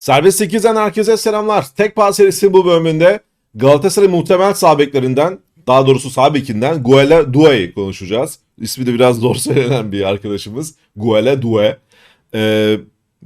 Serbest 8'den herkese selamlar. Tek pas serisi bu bölümünde Galatasaray muhtemel sağ beklerinden, daha doğrusu sağ bekinden Guele Doue'yi konuşacağız. İsmi de biraz zor söylenen bir arkadaşımız. Guele Doue. Ee,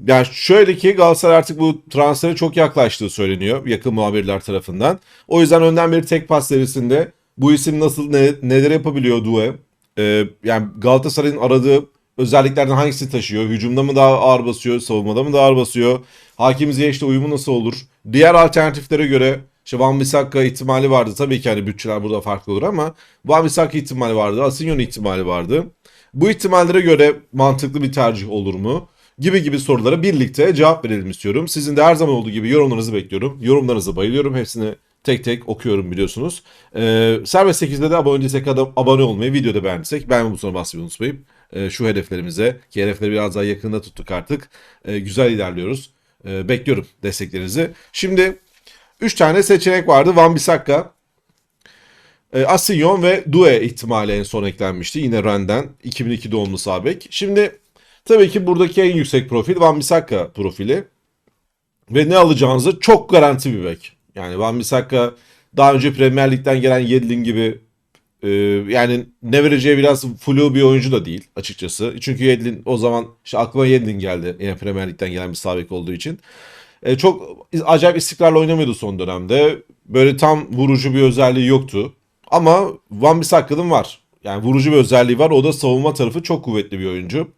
yani şöyle ki Galatasaray artık bu transfere çok yaklaştığı söyleniyor yakın muhabirler tarafından. O yüzden önden beri tek pas serisinde bu isim nasıl ne, neler yapabiliyor Doue? Ee, yani Galatasaray'ın aradığı özelliklerden hangisini taşıyor? Hücumda mı daha ağır basıyor? Savunmada mı daha ağır basıyor? Hakim Ziyech'le uyumu nasıl olur? Diğer alternatiflere göre işte Van Bissaka ihtimali vardı. Tabii ki hani bütçeler burada farklı olur ama Van Bissaka ihtimali vardı. Asinyon ihtimali vardı. Bu ihtimallere göre mantıklı bir tercih olur mu? Gibi gibi sorulara birlikte cevap verelim istiyorum. Sizin de her zaman olduğu gibi yorumlarınızı bekliyorum. Yorumlarınızı bayılıyorum. Hepsini tek tek okuyorum biliyorsunuz. Ee, Serbest 8'de de abone değilsek abone olmayı, videoda beğendiysek beğenme butonuna basmayı unutmayın. Ee, şu hedeflerimize ki hedefleri biraz daha yakında tuttuk artık. Ee, güzel ilerliyoruz. Ee, bekliyorum desteklerinizi. Şimdi 3 tane seçenek vardı. Van Bissaka, e, Asinyon ve Due ihtimali en son eklenmişti. Yine Rennes'den 2002 doğumlu sağ bek. Şimdi tabii ki buradaki en yüksek profil Van Bissaka profili. Ve ne alacağınızı çok garanti bir bek. Yani Van Bissaka daha önce Premier Lig'den gelen Yedlin gibi e, yani ne vereceği biraz flu bir oyuncu da değil açıkçası. Çünkü Yedlin o zaman işte aklıma Yedlin geldi. Yine Premier Lig'den gelen bir sağ bek olduğu için. E, çok acayip istikrarlı oynamıyordu son dönemde. Böyle tam vurucu bir özelliği yoktu. Ama Van Bissaka'nın var. Yani vurucu bir özelliği var. O da savunma tarafı çok kuvvetli bir oyuncu.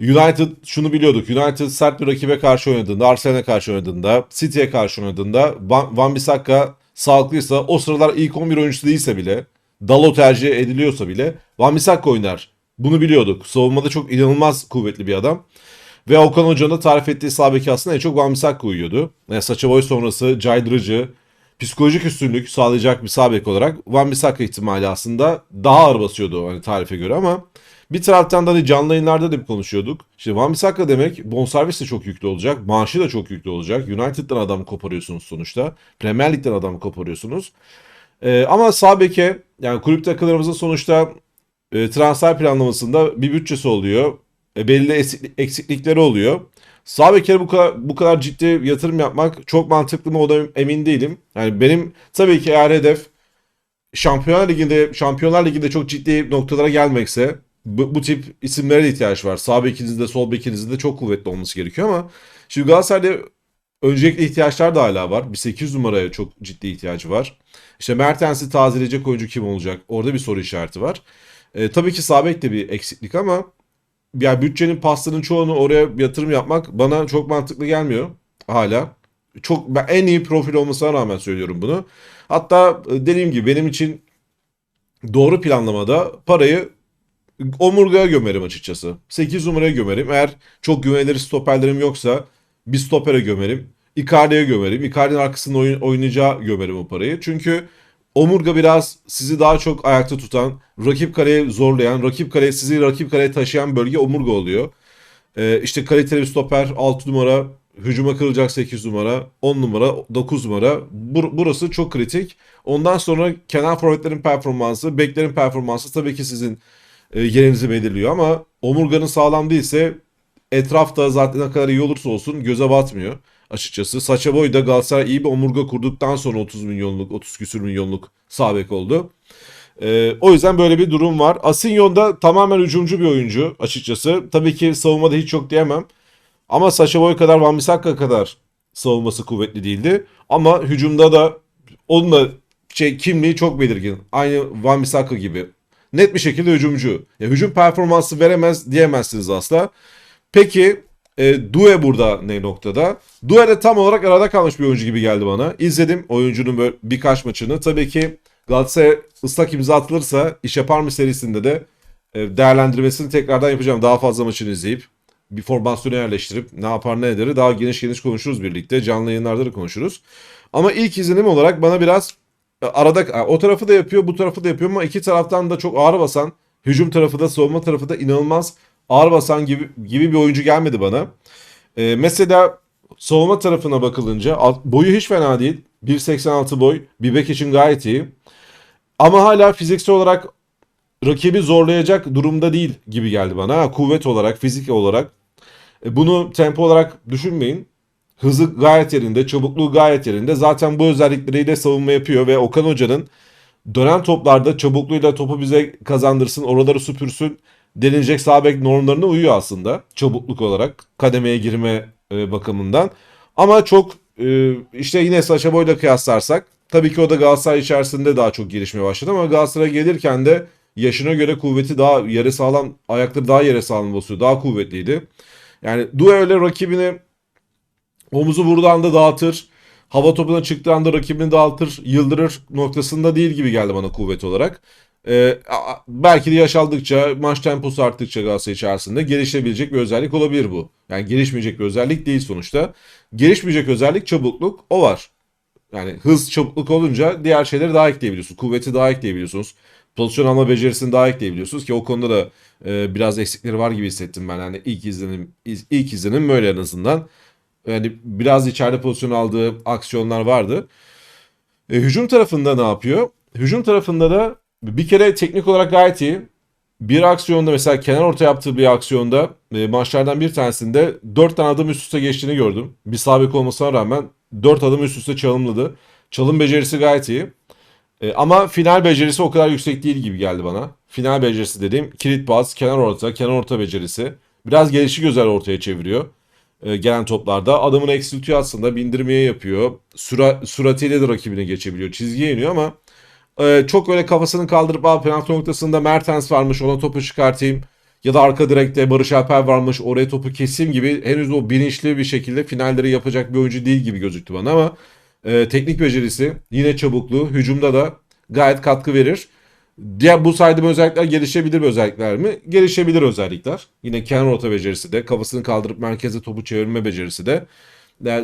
United şunu biliyorduk. United sert bir rakibe karşı oynadığında, Arsenal'e karşı oynadığında, City'ye karşı oynadığında Van, Van sağlıklıysa o sıralar ilk 11 oyuncusu değilse bile Dalo tercih ediliyorsa bile Van Bissaka oynar. Bunu biliyorduk. Savunmada çok inanılmaz kuvvetli bir adam. Ve Okan Hoca'nın da tarif ettiği sağ beki aslında en çok Van Bissaka uyuyordu. Yani saça boy sonrası caydırıcı, psikolojik üstünlük sağlayacak bir sağ bek olarak Van Bissaka ihtimali aslında daha ağır basıyordu hani tarife göre ama bir taraftan da hani canlı yayınlarda da konuşuyorduk. İşte Van Bissaka demek bonservis de çok yüklü olacak. Maaşı da çok yüklü olacak. United'dan adam koparıyorsunuz sonuçta. Premier Lig'den adam koparıyorsunuz. Ee, ama sağ yani kulüp takılarımızın sonuçta e, transfer planlamasında bir bütçesi oluyor. E, belli eksikli- eksiklikleri oluyor. Sağ bekere bu kadar bu kadar ciddi yatırım yapmak çok mantıklı mı o da emin değilim. Yani benim tabii ki eğer hedef Şampiyonlar Ligi'nde Şampiyonlar Ligi'nde çok ciddi noktalara gelmekse bu, bu tip isimlere de ihtiyaç var. Sağ bekinizin sol bekinizin çok kuvvetli olması gerekiyor ama şimdi Galatasaray'da öncelikli ihtiyaçlar da hala var. Bir 8 numaraya çok ciddi ihtiyacı var. İşte Mertens'i tazeleyecek oyuncu kim olacak? Orada bir soru işareti var. E, tabii ki sağ bek de bir eksiklik ama yani bütçenin paslarının çoğunu oraya yatırım yapmak bana çok mantıklı gelmiyor hala. Çok ben en iyi profil olmasına rağmen söylüyorum bunu. Hatta e, dediğim gibi benim için doğru planlamada parayı omurgaya gömerim açıkçası. 8 numaraya gömerim. Eğer çok güvenilir stoperlerim yoksa bir stopere gömerim. Icardi'ye gömerim. Icardi'nin arkasında oyun, oynayacağı gömerim o parayı. Çünkü omurga biraz sizi daha çok ayakta tutan, rakip kaleye zorlayan, rakip kaleye sizi rakip kaleye taşıyan bölge omurga oluyor. Ee, işte kaliteli bir stoper 6 numara, hücuma kırılacak 8 numara, 10 numara, 9 numara. Bur- burası çok kritik. Ondan sonra kenar forvetlerin performansı, beklerin performansı tabii ki sizin e, yerinizi belirliyor ama omurganın sağlam değilse etrafta zaten ne kadar iyi olursa olsun göze batmıyor açıkçası. Saça Boy da Galatasaray iyi bir omurga kurduktan sonra 30 milyonluk, 30 küsür milyonluk sağ bek oldu. Ee, o yüzden böyle bir durum var. Asinyon da tamamen hücumcu bir oyuncu açıkçası. Tabii ki savunmada hiç yok diyemem. Ama Sacha Boy kadar Van Bissaka kadar savunması kuvvetli değildi. Ama hücumda da onun da şey, kimliği çok belirgin. Aynı Van Bissaka gibi. Net bir şekilde hücumcu. Ya, hücum performansı veremez diyemezsiniz asla. Peki e, Due burada ne noktada? Due de tam olarak arada kalmış bir oyuncu gibi geldi bana. İzledim oyuncunun böyle birkaç maçını. Tabii ki Galatasaray ıslak imza atılırsa iş yapar mı serisinde de e, değerlendirmesini tekrardan yapacağım. Daha fazla maçını izleyip bir formasyona yerleştirip ne yapar ne eder daha geniş geniş konuşuruz birlikte. Canlı yayınlarda da konuşuruz. Ama ilk izlenim olarak bana biraz e, arada o tarafı da yapıyor bu tarafı da yapıyor ama iki taraftan da çok ağır basan hücum tarafı da savunma tarafı da inanılmaz ağır basan gibi gibi bir oyuncu gelmedi bana. Ee, mesela savunma tarafına bakılınca boyu hiç fena değil. 1.86 boy. Bir bek için gayet iyi. Ama hala fiziksel olarak rakibi zorlayacak durumda değil gibi geldi bana. Ha, kuvvet olarak, fizik olarak. E, bunu tempo olarak düşünmeyin. Hızı gayet yerinde, çabukluğu gayet yerinde. Zaten bu özellikleriyle savunma yapıyor ve Okan Hoca'nın dönen toplarda çabukluğuyla topu bize kazandırsın, oraları süpürsün denilecek sağ normlarına uyuyor aslında. Çabukluk olarak, kademeye girme e, bakımından. Ama çok e, işte yine Saşa Boy'la kıyaslarsak tabii ki o da Galatasaray içerisinde daha çok gelişmeye başladı ama Galatasaray'a gelirken de yaşına göre kuvveti daha yere sağlam, ayakları daha yere sağlam basıyor, daha kuvvetliydi. Yani Due öyle rakibini omuzu vurduğu anda dağıtır. Hava topuna çıktığı anda rakibini dağıtır, yıldırır noktasında değil gibi geldi bana kuvvet olarak. A- belki de yaş aldıkça, maç temposu arttıkça Galatasaray içerisinde gelişebilecek bir özellik olabilir bu. Yani gelişmeyecek bir özellik değil sonuçta. Gelişmeyecek özellik çabukluk, o var. Yani hız, çabukluk olunca diğer şeyleri daha ekleyebiliyorsunuz. Kuvveti daha ekleyebiliyorsunuz. Pozisyon alma becerisini daha ekleyebiliyorsunuz ki o konuda da e, biraz eksikleri var gibi hissettim ben. Yani ilk izlenim ilk izlenim böyle en azından. Yani biraz içeride pozisyon aldığı aksiyonlar vardı. E, hücum tarafında ne yapıyor? Hücum tarafında da bir kere teknik olarak gayet iyi. Bir aksiyonda mesela kenar orta yaptığı bir aksiyonda e, maçlardan bir tanesinde 4 tane adım üst üste geçtiğini gördüm. Bir sabit olmasına rağmen 4 adım üst üste çalımladı. Çalım becerisi gayet iyi. E, ama final becerisi o kadar yüksek değil gibi geldi bana. Final becerisi dediğim kilit pas, kenar orta, kenar orta becerisi. Biraz gelişi özel ortaya çeviriyor e, gelen toplarda. Adamını eksiltiyor aslında. Bindirmeye yapıyor. Süra, süratiyle de rakibine geçebiliyor. Çizgiye iniyor ama e, çok öyle kafasını kaldırıp penaltı noktasında Mertens varmış ona topu çıkartayım. Ya da arka direkte Barış Alper varmış oraya topu keseyim gibi henüz o bilinçli bir şekilde finalleri yapacak bir oyuncu değil gibi gözüktü bana ama e, teknik becerisi yine çabukluğu hücumda da gayet katkı verir. Diğer bu saydığım özellikler gelişebilir özellikler mi? Gelişebilir özellikler. Yine kenar orta becerisi de, kafasını kaldırıp merkeze topu çevirme becerisi de.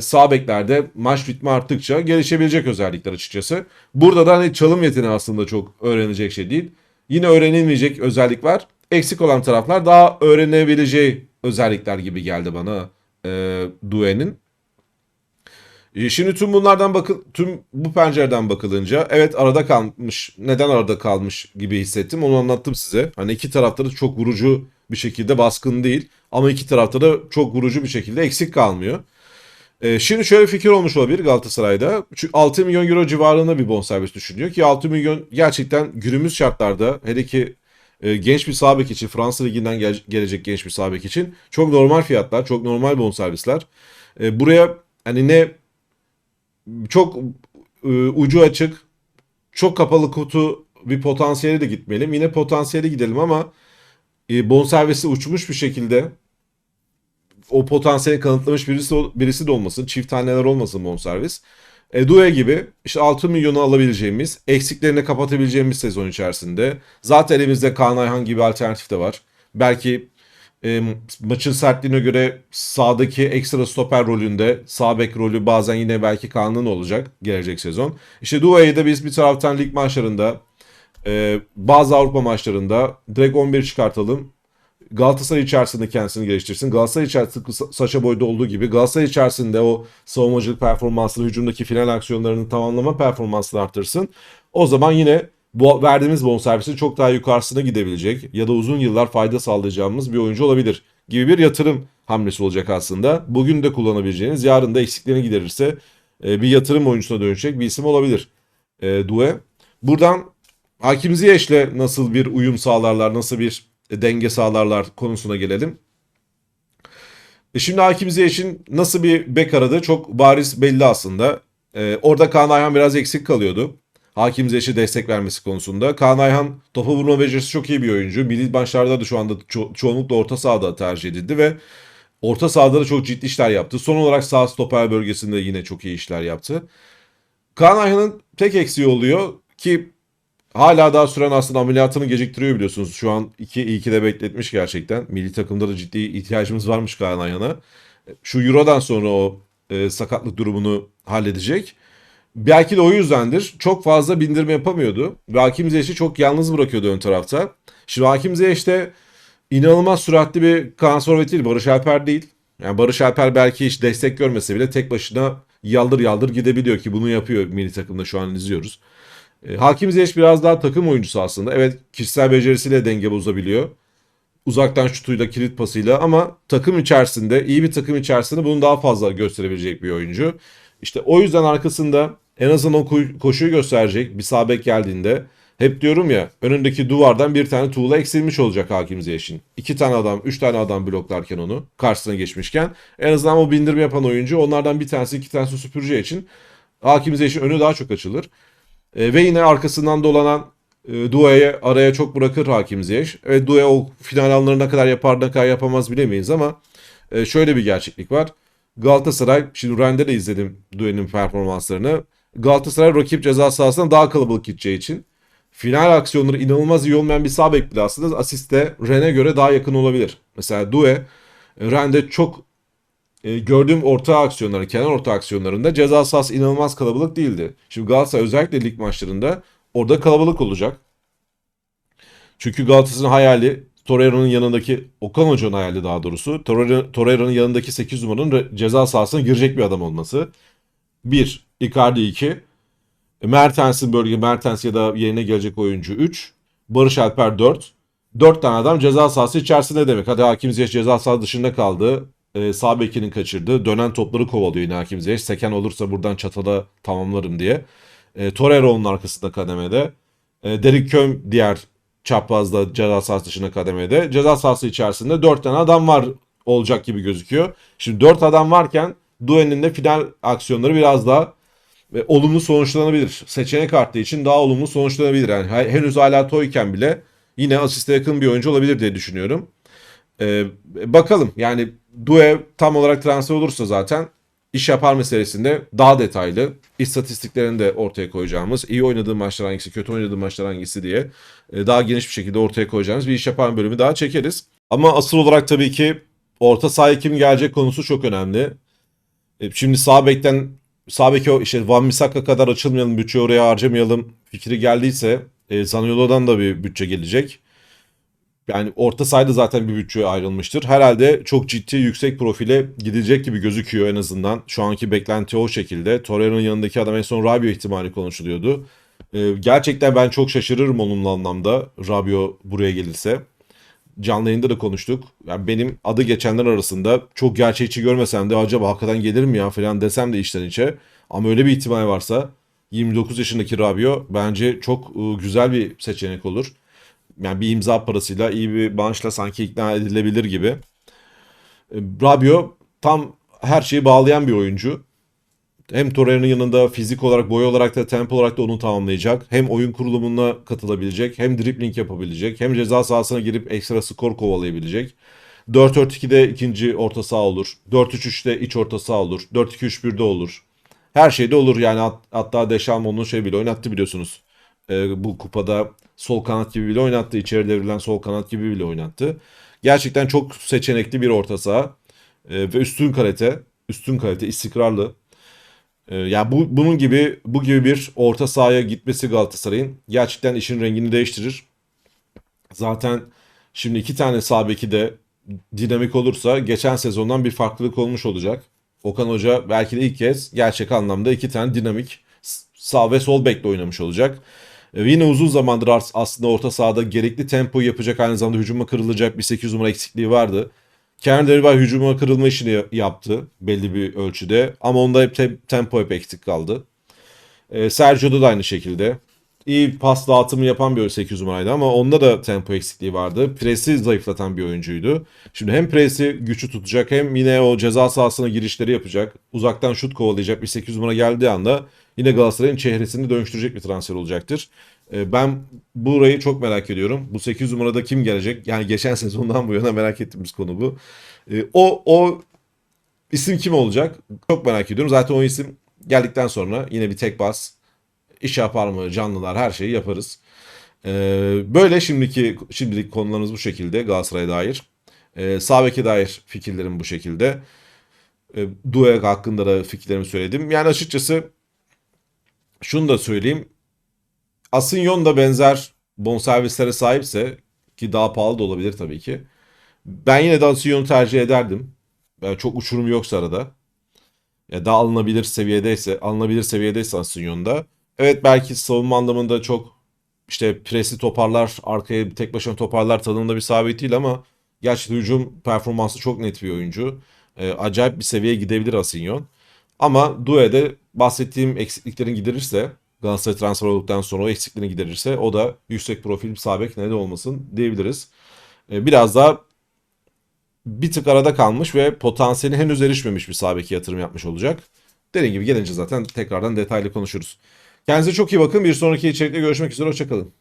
Sağ beklerde maç ritmi arttıkça gelişebilecek özellikler açıkçası. Burada da hani çalım yeteneği aslında çok öğrenecek şey değil. Yine öğrenilmeyecek özellik var. Eksik olan taraflar daha öğrenebileceği özellikler gibi geldi bana e, Due'nin. E, Şimdi tüm bunlardan bakıl tüm bu pencereden bakılınca evet arada kalmış. Neden arada kalmış gibi hissettim. Onu anlattım size. Hani iki tarafta da çok vurucu bir şekilde baskın değil ama iki tarafta da çok vurucu bir şekilde eksik kalmıyor. E, şimdi şöyle fikir olmuş olabilir Galatasaray'da. Çünkü 6 milyon euro civarında bir bonservis düşünüyor ki 6 milyon gerçekten günümüz şartlarda hele ki e, genç bir sağ bek için Fransa liginden gel- gelecek genç bir sağ bek için çok normal fiyatlar, çok normal bonservisler. E, buraya hani ne çok e, ucu açık, çok kapalı kutu bir potansiyeli de gitmeyelim. Yine potansiyeli gidelim ama e, bonservisi uçmuş bir şekilde o potansiyeli kanıtlamış birisi birisi de olmasın. Çift taneler olmasın bonservis. E, Due gibi işte 6 milyonu alabileceğimiz, eksiklerini kapatabileceğimiz sezon içerisinde. Zaten elimizde Kaan Ayhan gibi alternatif de var. Belki e, maçın sertliğine göre sağdaki ekstra stoper rolünde sağ bek rolü bazen yine belki Kaan'ın olacak gelecek sezon. İşte Due'yi de biz bir taraftan lig maçlarında e, bazı Avrupa maçlarında direkt 11 çıkartalım. Galatasaray içerisinde kendisini geliştirsin. Galatasaray içerisinde Sa- Saşa Boy'da olduğu gibi Galatasaray içerisinde o savunmacılık performansını, hücumdaki final aksiyonlarını tamamlama performansını artırsın. O zaman yine bu verdiğimiz bonservisin çok daha yukarısına gidebilecek ya da uzun yıllar fayda sağlayacağımız bir oyuncu olabilir gibi bir yatırım hamlesi olacak aslında. Bugün de kullanabileceğiniz, yarın da eksiklerini giderirse e, bir yatırım oyuncusuna dönüşecek bir isim olabilir. E, Due. Buradan Hakim Ziyech'le nasıl bir uyum sağlarlar, nasıl bir denge sağlarlar konusuna gelelim. E şimdi Hakim Ziyech'in nasıl bir bek aradığı çok bariz belli aslında. E, orada Kaan Ayhan biraz eksik kalıyordu. Hakim Ziyech'e destek vermesi konusunda. Kaan Ayhan topa vurma becerisi çok iyi bir oyuncu. Milli maçlarda da şu anda ço- çoğunlukla orta sahada tercih edildi ve orta sahada da çok ciddi işler yaptı. Son olarak sağ stoper bölgesinde yine çok iyi işler yaptı. Kaan Ayhan'ın tek eksiği oluyor ki hala daha süren aslında ameliyatını geciktiriyor biliyorsunuz. Şu an 2 iyi ki de bekletmiş gerçekten. Milli takımda da ciddi ihtiyacımız varmış Kaan Ayhan'a. Şu Euro'dan sonra o e, sakatlık durumunu halledecek. Belki de o yüzdendir. Çok fazla bindirme yapamıyordu. Ve Hakim Ziyech'i çok yalnız bırakıyordu ön tarafta. Şimdi Hakim Ziyech de inanılmaz süratli bir Kaan Forvet değil. Barış Alper değil. Yani Barış Alper belki hiç destek görmese bile tek başına yaldır yaldır gidebiliyor ki bunu yapıyor milli takımda şu an izliyoruz. E, Hakim Ziyech biraz daha takım oyuncusu aslında. Evet kişisel becerisiyle denge bozabiliyor. uzaktan şutuyla, kilit pasıyla ama takım içerisinde, iyi bir takım içerisinde bunu daha fazla gösterebilecek bir oyuncu. İşte o yüzden arkasında en azından o ko- koşuyu gösterecek bir sağ bek geldiğinde hep diyorum ya önündeki duvardan bir tane tuğla eksilmiş olacak Hakim Ziyech'in. İki tane adam, üç tane adam bloklarken onu karşısına geçmişken en azından o bindirme yapan oyuncu onlardan bir tanesi iki tanesi süpüreceği için Hakim Ziyech'in önü daha çok açılır. E, ve yine arkasından dolanan e, Due'ye araya çok bırakır Hakim Ziyech. Evet Due o final anlarına kadar yapar ne kadar yapamaz bilemeyiz ama e, şöyle bir gerçeklik var. Galatasaray, şimdi Ren'de de izledim Due'nin performanslarını. Galatasaray rakip ceza sahasına daha kalabalık gideceği için final aksiyonları inanılmaz iyi olmayan bir sağ bek bile aslında asiste Ren'e göre daha yakın olabilir. Mesela Due, Ren'de çok e, gördüğüm orta aksiyonları, kenar orta aksiyonlarında ceza sahası inanılmaz kalabalık değildi. Şimdi Galatasaray özellikle lig maçlarında orada kalabalık olacak. Çünkü Galatasaray'ın hayali Torreira'nın yanındaki Okan Hoca'nın hayali daha doğrusu Torreira- Torreira'nın yanındaki 8 numaranın ceza sahasına girecek bir adam olması. 1. Icardi 2. Mertens'in bölge Mertens ya da yerine gelecek oyuncu 3. Barış Alper 4. 4 tane adam ceza sahası içerisinde demek. Hadi Hakim Ziyech ceza sahası dışında kaldı. Ee, sağ bekinin kaçırdı. Dönen topları kovalıyor yine Hakim Ziyech. Seken olursa buradan çatada tamamlarım diye. E, Torreira onun arkasında kademede. E, Derek Köm diğer çaprazda ceza sahası dışında kademede. Ceza sahası içerisinde 4 tane adam var olacak gibi gözüküyor. Şimdi 4 adam varken Duen'in de final aksiyonları biraz daha e, olumlu sonuçlanabilir. Seçenek arttığı için daha olumlu sonuçlanabilir. Yani he- henüz hala toyken bile yine asiste yakın bir oyuncu olabilir diye düşünüyorum. E, bakalım yani Due tam olarak transfer olursa zaten iş yapar meselesinde daha detaylı istatistiklerini de ortaya koyacağımız, iyi oynadığı maçlar hangisi, kötü oynadığı maçlar hangisi diye e, daha geniş bir şekilde ortaya koyacağımız bir iş yapan bölümü daha çekeriz. Ama asıl olarak tabii ki orta sahaya kim gelecek konusu çok önemli. E, Şimdi sağ bekten sağ beke o- işte Van Bissaka kadar açılmayalım, bütçe oraya harcamayalım fikri geldiyse e, Zaniolo'dan da bir bütçe gelecek. Yani orta sahada zaten bir bütçe ayrılmıştır. Herhalde çok ciddi yüksek profile gidecek gibi gözüküyor en azından. Şu anki beklenti o şekilde. Torreira'nın yanındaki adam en son Rabio ihtimali konuşuluyordu. Ee, gerçekten ben çok şaşırırım onunla anlamda Rabio buraya gelirse. Canlı yayında da konuştuk. Yani benim adı geçenler arasında çok gerçekçi görmesem de acaba hakikaten gelir mi ya falan desem de içten içe. Ama öyle bir ihtimal varsa 29 yaşındaki Rabio bence çok e, güzel bir seçenek olur yani bir imza parasıyla iyi bir bağışla sanki ikna edilebilir gibi. E, Rabio tam her şeyi bağlayan bir oyuncu. Hem Torreira'nın yanında fizik olarak, boy olarak da tempo olarak da onu tamamlayacak. Hem oyun kurulumuna katılabilecek, hem dribbling yapabilecek, hem ceza sahasına girip ekstra skor kovalayabilecek. 4-4-2'de ikinci orta saha olur. 4-3-3'te iç orta saha olur. 4-2-3-1'de olur. Her şeyde olur yani Hat- hatta Deşam onun şey bile oynattı biliyorsunuz. Ee, bu kupada sol kanat gibi bile oynattı. İçeri devrilen sol kanat gibi bile oynattı. Gerçekten çok seçenekli bir orta saha. Ee, ve üstün kalite, üstün kalite, istikrarlı. Ee, yani bu bunun gibi bu gibi bir orta sahaya gitmesi Galatasaray'ın gerçekten işin rengini değiştirir. Zaten şimdi iki tane sağ beki de dinamik olursa geçen sezondan bir farklılık olmuş olacak. Okan Hoca belki de ilk kez gerçek anlamda iki tane dinamik sağ ve sol bekle oynamış olacak. E, yine uzun zamandır as- aslında orta sahada gerekli tempoyu yapacak aynı zamanda hücuma kırılacak bir 8 numara eksikliği vardı. Kerem Demirbay hücuma kırılma işini yaptı belli bir ölçüde ama onda hep te- tempo hep eksik kaldı. E, Sergio'da da aynı şekilde. İyi pas dağıtımı yapan bir 8 numaraydı ama onda da tempo eksikliği vardı. Presi zayıflatan bir oyuncuydu. Şimdi hem presi güçlü tutacak hem yine o ceza sahasına girişleri yapacak. Uzaktan şut kovalayacak bir 8 numara geldiği anda yine Galatasaray'ın çehresini dönüştürecek bir transfer olacaktır. Ee, Ben burayı çok merak ediyorum. Bu 8 numarada kim gelecek? Yani geçen sezondan bu yana merak ettiğimiz konu bu. Ee, O o isim kim olacak? Çok merak ediyorum. Zaten o isim geldikten sonra yine bir tek bas iş yapar mı canlılar her şeyi yaparız. Ee, böyle şimdiki şimdilik konularımız bu şekilde Galatasaray'a dair. Sağ dair fikirlerim bu şekilde. Ee, Due hakkında da fikirlerimi söyledim. Yani açıkçası şunu da söyleyeyim. Asinyon da benzer bonservislere sahipse ki daha pahalı da olabilir tabii ki. Ben yine de Asinyon'u tercih ederdim. Yani çok uçurum yoksa arada. Ya daha alınabilir seviyedeyse, alınabilir seviyedeyse Asinyon'da. Evet belki savunma anlamında çok işte presi toparlar, arkaya tek başına toparlar tadında bir sabit değil ama Gerçekten hücum performansı çok net bir oyuncu. E, acayip bir seviyeye gidebilir Asinyon. Ama Due'de bahsettiğim eksikliklerin giderirse Galatasaray transfer olduktan sonra o eksikliğini giderirse o da yüksek profil bir sağ bek neden olmasın diyebiliriz. E, biraz daha bir tık arada kalmış ve potansiyeli henüz erişmemiş bir sağ beke yatırım yapmış olacak. Dediğim gibi gelince zaten tekrardan detaylı konuşuruz. Kendinize çok iyi bakın. Bir sonraki içerikte görüşmek üzere. Hoşçakalın.